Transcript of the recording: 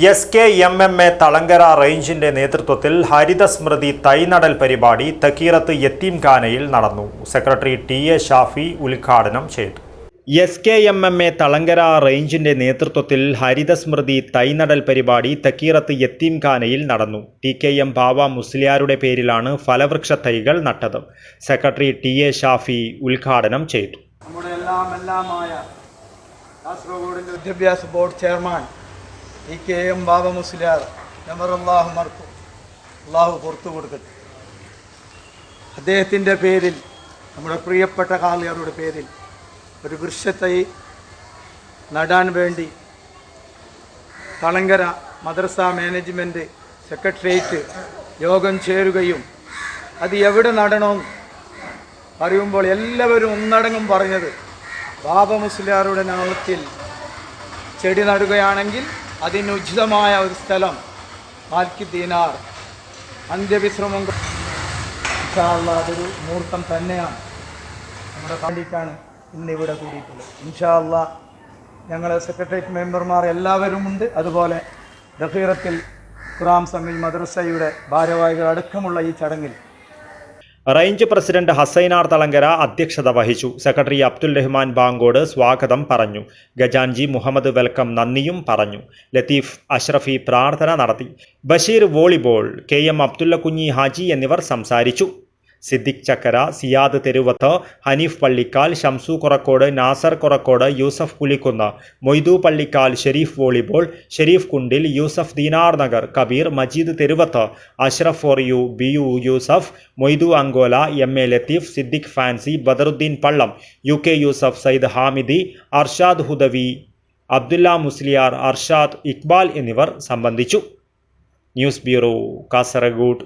S K M M A Thalangara റേഞ്ചിന്റെ നേതൃത്വത്തിൽ ഹരിതസ്മൃതി തൈനടൽ പരിപാടി തക്കീറത്ത് യത്തീംഖാനയിൽ നടന്നു. സെക്രട്ടറി ടി എ ഷാഫി ഉദ്ഘാടനം ചെയ്തു. S K M M A Thalangara റേഞ്ചിന്റെ നേതൃത്വത്തിൽ ഹരിതസ്മൃതി തൈനടൽ പരിപാടി തക്കീറത്ത് യത്തീംഖാനയിൽ നടന്നു. ടി കെ എം ബാവ മുസ്ലിയാരുടെ പേരിലാണ് ഫലവൃക്ഷ തൈകൾ നട്ടത്. സെക്രട്ടറി ടി എ ഷാഫി ഉദ്ഘാടനം ചെയ്തു. നമ്മുടെ എല്ലാം എല്ലാമായ വിദ്യാഭ്യാസ board chairman E K M Baba Musliyar നമറല്ലാഹു മർക്കും അള്ളാഹു പുറത്തു കൊടുക്കട്ടെ. അദ്ദേഹത്തിന്റെ പേരിൽ നമ്മുടെ പ്രിയപ്പെട്ട കാളിയാരുടെ പേരിൽ ഒരു വൃക്ഷത്തൈ നടാൻ വേണ്ടി തളങ്കര മദ്രസ മാനേജ്മെന്റ് സെക്രട്ടേറിയറ്റ് യോഗം ചേരുകയും അത് എവിടെ നടണമെന്ന് പറയുമ്പോൾ എല്ലാവരും ഒന്നടങ്കം പറഞ്ഞത് ബാബ മുസ്ലിയാരുടെ നാമത്തിൽ ചെടി നടുകയാണെങ്കിൽ അതിന് ഉചിതമായ ഒരു സ്ഥലം മാൽക്കി ദീനാർ. അന്ത്യവിശ്രമം ഇൻഷാള്ള അതൊരു മുഹൂർത്തം തന്നെയാണ്. നമ്മുടെ വേണ്ടിയിട്ടാണ് ഇന്ന് ഇവിടെ കൂടിയിട്ടുള്ളത്. ഇൻഷാള്ള ഞങ്ങളെ സെക്രട്ടേറിയറ്റ് മെമ്പർമാർ എല്ലാവരും ഉണ്ട്. അതുപോലെ ദഫീറത്തിൽ ഖുറാം സമീൽ മദ്രസയുടെ ഭാരവാഹികൾ അടക്കമുള്ള ഈ ചടങ്ങിൽ റേഞ്ച് പ്രസിഡന്റ് ഹസൈനാർ തളങ്കര അധ്യക്ഷത വഹിച്ചു. സെക്രട്ടറി അബ്ദുൽ റഹ്മാൻ ബാങ്കോട് സ്വാഗതം പറഞ്ഞു. ഗജാൻജി മുഹമ്മദ് വെൽക്കം നന്ദിയും പറഞ്ഞു. ലത്തീഫ് അഷ്റഫി പ്രാർത്ഥന നടത്തി. Basheer volleyball K M Abdulla Kunhi Haji എന്നിവർ സംസാരിച്ചു. Siddique Chakkara Siyad Theruvath Haneef Pallikkal Shamsu Korakkod Nasar Korakkod Yousuf Pulikkunnu Moidu Pallikkal Shareef volleyball Shareef Kundil Yousuf Deenar Nagar Kabeer Majeed Theruvath Ashraf four U B U Yousuf Moidu Ankola M A Latheef Siddique fancy Badaruddin Pallam U K Yousuf Sayyid Hamidi Arshad Hudawi Abdulla Musliyar Arshad Iqbal എന്നിവർ സംബന്ധിച്ചു. News bureau Kasaragod.